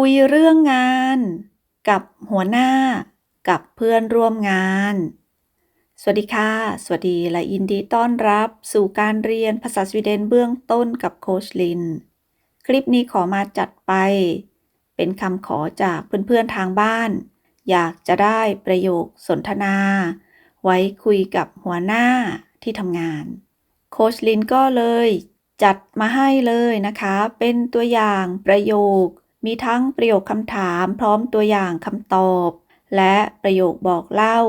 คุยเรื่องงาน กับหัวหน้า กับเพื่อนร่วมงาน สวัสดีค่ะ สวัสดีและยินดีต้อนรับสู่การเรียนภาษาสวีเดนเบื้องต้นกับโคชลิน คลิปนี้ขอมาจัดไป เป็นคำขอจากเพื่อนๆทางบ้าน อยากจะได้ประโยคสนทนา ไว้คุยกับหัวหน้าที่ทำงาน โคชลินก็เลยจัดมาให้เลยนะคะ เป็นตัวอย่างประโยค มีทั้งประโยคคำถามพร้อมตัวอย่างคำตอบ และประโยคบอกเล่า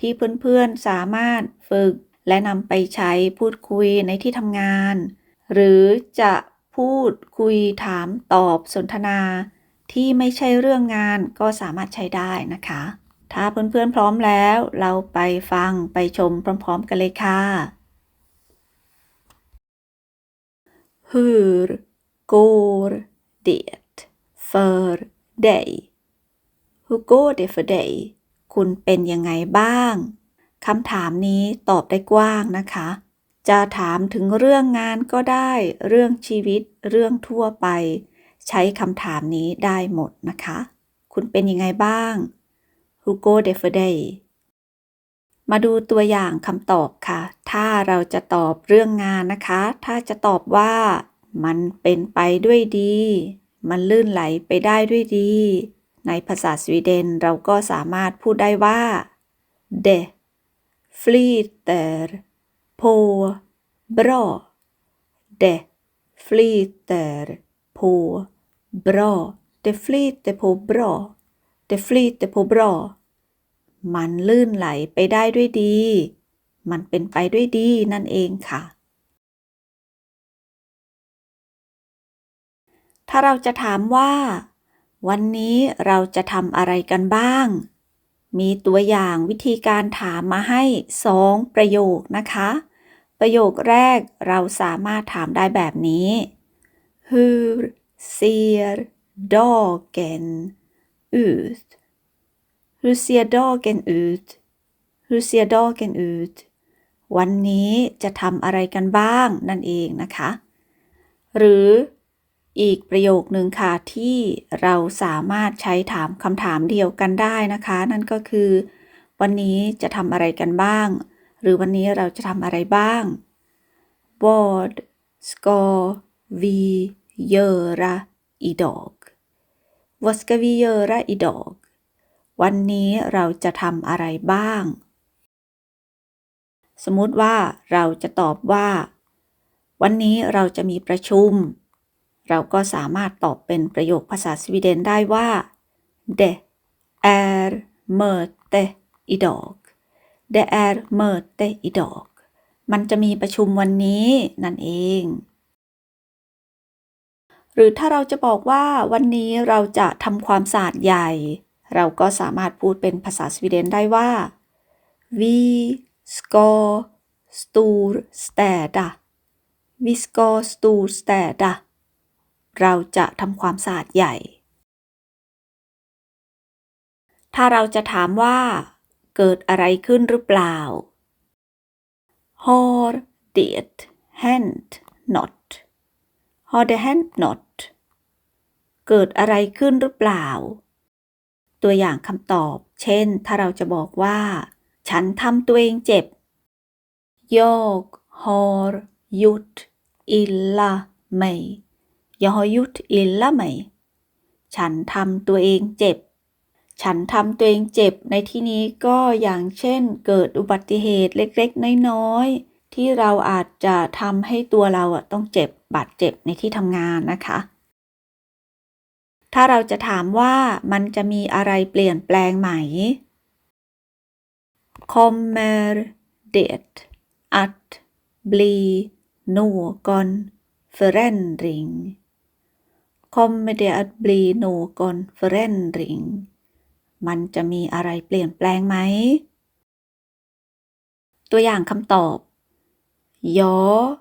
ที่เพื่อนๆสามารถฝึก และนำไปใช้พูดคุยในที่ทำงาน หรือจะพูดคุยถามตอบสนทนา ที่ไม่ใช่เรื่องงานก็สามารถใช้ได้นะคะ ถ้าเพื่อนๆพร้อมแล้ว เราไปฟังไปชมพร้อม ๆ กันเลยค่ะ Hur går det för dig? Hur går det för dig? คุณเป็นยังไงบ้าง คำถามนี้ตอบได้กว้างนะคะ จะถามถึงเรื่องงานก็ได้ เรื่องชีวิต เรื่องทั่วไป ใช้คำถามนี้ได้หมดนะคะ คุณเป็นยังไงบ้าง Hur går det för dig? มาดูตัวอย่างคำตอบค่ะ ถ้าเราจะตอบเรื่องงานนะคะ ถ้าจะตอบว่า มันเป็นไปด้วยดี มันลื่นไหลไปได้ด้วยดี ในภาษาสวีเดนเราก็สามารถพูดได้ว่า de flyter på bra de flyter på bra det flyter på bra det flyter på bra มันลื่นไหลไปได้ด้วยดี มันเป็นไปด้วยดีนั่นเองค่ะ ถ้าเราจะถามว่า วันนี้เราจะทำอะไรกันบ้าง มีตัวอย่างวิธีการถามมาให้สองประโยคนะคะ ประโยคแรกเราสามารถถามได้แบบนี้ Hur ser dagen ut Hur ser dagen ut Hur ser dagen ut วันนี้จะทำอะไรกันบ้างนั่นเองนะคะ หรือ อีกประโยคหนึ่งค่ะที่เราสามารถใช้ถามคำถามเดียวกันได้นะคะ นั่นก็คือ วันนี้จะทำอะไรกันบ้าง หรือวันนี้เราจะทำอะไรบ้าง Vad ska vi göra idag Vad ska vi göra idag วันนี้เราจะทำอะไรบ้าง สมมุติว่าเราจะตอบว่า วันนี้เราจะมีประชุม เราก็สามารถตอบเป็นประโยคภาษาสวีเดนได้ว่า det är möte idag det är möte idag มันจะมีประชุมวันนี้นั่นเอง หรือถ้าเราจะบอกว่าวันนี้เราจะทำความสะอาดใหญ่ เราก็สามารถพูดเป็นภาษาสวีเดนได้ว่า vi ska storstäda vi ska storstäda เราจะทำความสะอาดใหญ่ ถ้าเราจะถามว่า เกิดอะไรขึ้นหรือเปล่า har det hänt not har det hänt not เกิดอะไรขึ้นหรือเปล่า ตัวอย่างคำตอบ เช่น ถ้าเราจะบอกว่า ฉันทำตัวเองเจ็บ Jag har gjort illa mig Jag har gjort illa mig ฉันทำตัวเองเจ็บ ฉันทำตัวเองเจ็บในที่นี้ก็อย่างเช่น เกิดอุบัติเหตุเล็กๆ น้อยๆ ที่เราอาจจะทำให้ตัวเราต้องเจ็บบาดเจ็บในที่ทำงานนะคะ ถ้าเราจะถามว่ามันจะมีอะไรเปลี่ยนแปลงไหม Kommer det att bli någon förändring Kommer det att bli någon förändring มันจะมีอะไรเปลี่ยนแปลงไหม ตัวอย่างคำตอบ Ja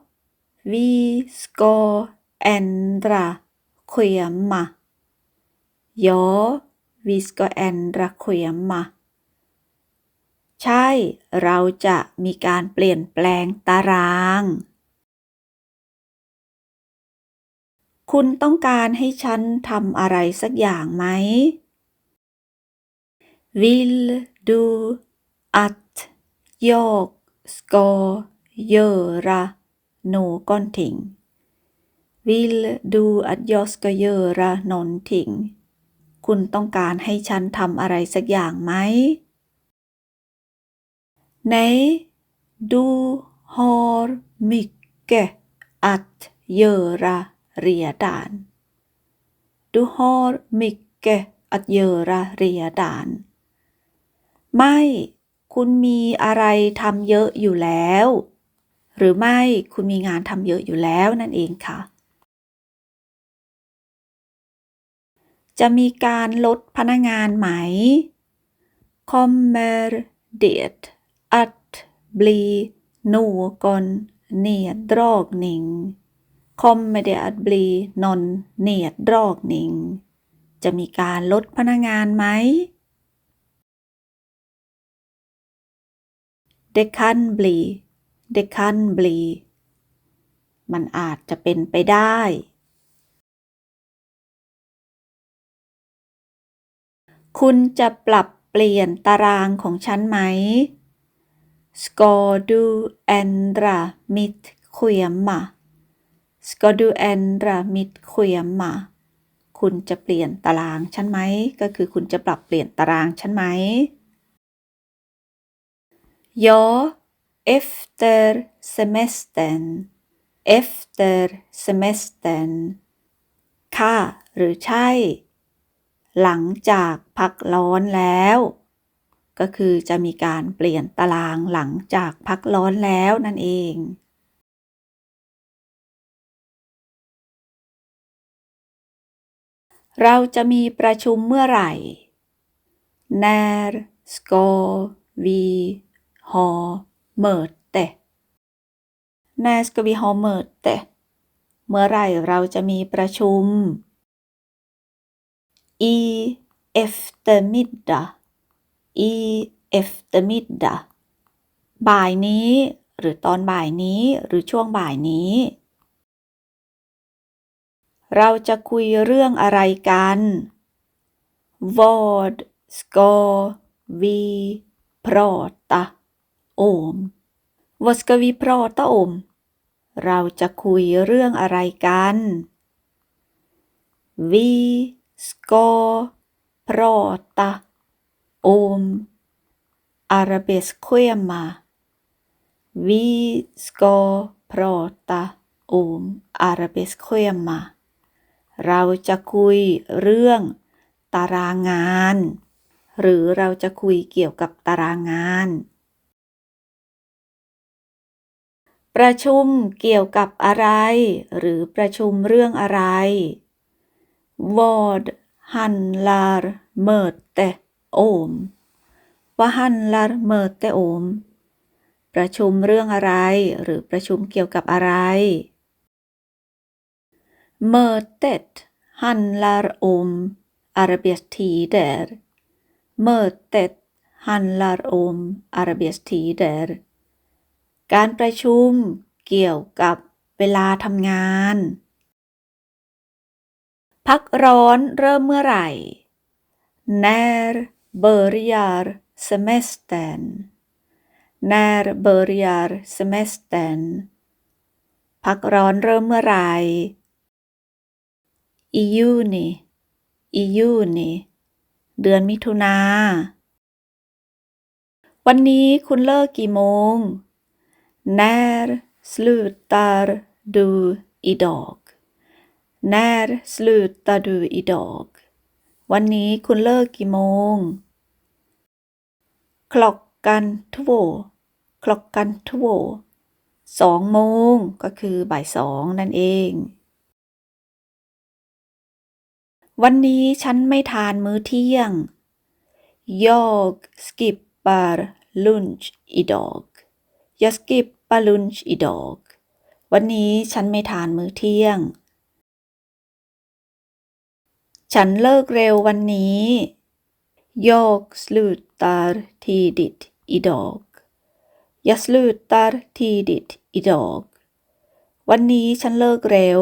vi ska ändra schema Ja, vi ska ändra schema ใช่ เราจะมีการเปลี่ยนแปลงตาราง คุณต้องการให้ฉันทำอะไรสักอย่างไหม Vill du att jag ska göra någonting? Vill du att jag ska göra någonting? คุณต้องการให้ฉันทำอะไรสักอย่างไหม Nej, du har mycket att göra redan. Du har mycket att göra redan. ไม่ คุณมีอะไรทำเยอะอยู่แล้ว หรือไม่คุณมีงานทำเยอะอยู่แล้วนั่นเองค่ะ จะมีการลดพนักงานไหม Kommer det att bli någon neddragning Kommer det att bli någon neddragning จะมีการลดพนักงานไหม Det kan bli Det kan bli มันอาจจะเป็นไปได้ คุณจะปรับเปลี่ยนตารางของฉันไหม Ska du ändra mitt schema Ska du ändra mitt schema คุณจะเปลี่ยนตารางฉันไหม ก็คือคุณจะปรับเปลี่ยนตารางฉันไหม Ja, efter semestern efter semestern ค่ะหรือใช่ หลังจากพักร้อนแล้ว ก็คือจะมีการเปลี่ยนตารางหลังจากพักร้อนแล้วนั่นเอง เราจะมีประชุมเมื่อไหร่ När ska vi ha möte När ska vi ha möte เมื่อไหร่เราจะมีประชุม i eftermiddag i eftermiddag บ่ายนี้ หรือตอนบ่ายนี้หรือช่วงบ่ายนี้ เราจะคุยเรื่องอะไรกัน Vad ska vi prata om Vad ska vi prata om เราจะคุยเรื่องอะไรกัน Vi ska prata om arbetsschema Vi ska prata om arbetsschema เราจะคุยเรื่องตารางงาน หรือเราจะคุยเกี่ยวกับตารางงาน ประชุมเกี่ยวกับอะไร หรือประชุมเรื่องอะไร Vad handlar möte om Vad handlar möte om ประชุมเรื่องอะไร หรือประชุมเกี่ยวกับอะไร Mötet handlar om arbetstider Mötet handlar om arbetstider การประชุมเกี่ยวกับเวลาทำงาน พักร้อนเริ่มเมื่อไหร่ När börjar semestern När börjar semestern พักร้อนเริ่มเมื่อไหร่ อียูนี่อียูนี่ เดือนมิถุนา วันนี้คุณเลิกกี่โมง När slutar du idag När slutar du idag วันนี้คุณเลิกกี่โมงคล Klockan två Klockan två สองโมงก็คือบ่ายสองนั่นเอง วันนี้ฉันไม่ทานมื้อเที่ยง Jag skippar lunch idag Jag skippar lunch idag วันนี้ฉันไม่ทานมื้อเที่ยง ฉันเลิกเร็ววันนี้ Jag slutar tidigt idag Jag slutar tidigt idag วันนี้ฉันเลิกเร็ว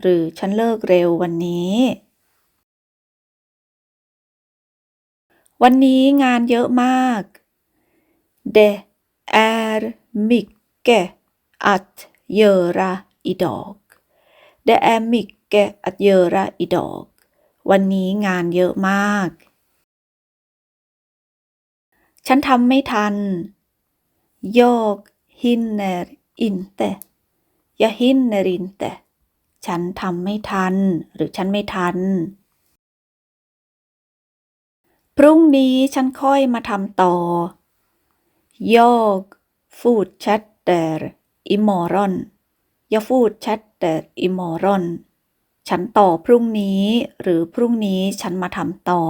หรือฉันเลิกเร็ววันนี้ วันนี้งานเยอะมาก Det är mycket att göra idag. Det är mycket att göra idag. วันนี้งานเยอะมาก ฉันทำไม่ทัน Jag hinner inte. Jag hinner inte. ฉันทำไม่ทัน หรือฉันไม่ทัน รุ่งนี้ฉันค่อยมาทำต่อ Jag fortsätter imorgon. Jag fortsätter imorgon. ฉันต่อพรุ่งนี้ หรือพรุ่งนี้ฉันมาทำต่อ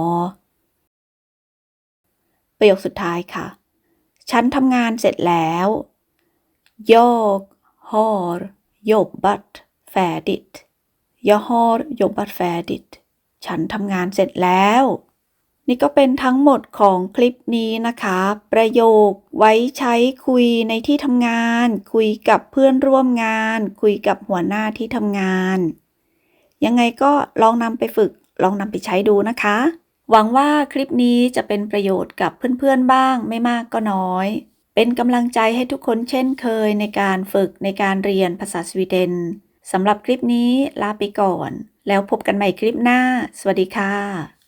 ประโยคสุดท้ายค่ะ ฉันทำงานเสร็จแล้ว Jag har jobbat färdigt. Jag har jobbat färdigt. ฉันทำงานเสร็จแล้ว นี่ก็เป็นทั้งหมดของคลิปนี้นะคะ ประโยคไว้ใช้คุยในที่ทำงาน คุยกับเพื่อนร่วมงาน คุยกับหัวหน้าที่ทำงาน ยังไงก็ลองนำไปฝึก ลองนำไปใช้ดูนะคะ หวังว่าคลิปนี้จะเป็นประโยชน์กับเพื่อนๆบ้างไม่มากก็น้อย เป็นกำลังใจให้ทุกคนเช่นเคยในการฝึกในการเรียนภาษาสวีเดนสำหรับคลิปนี้ลาไปก่อน แล้วพบกันใหม่คลิปหน้า สวัสดีค่ะ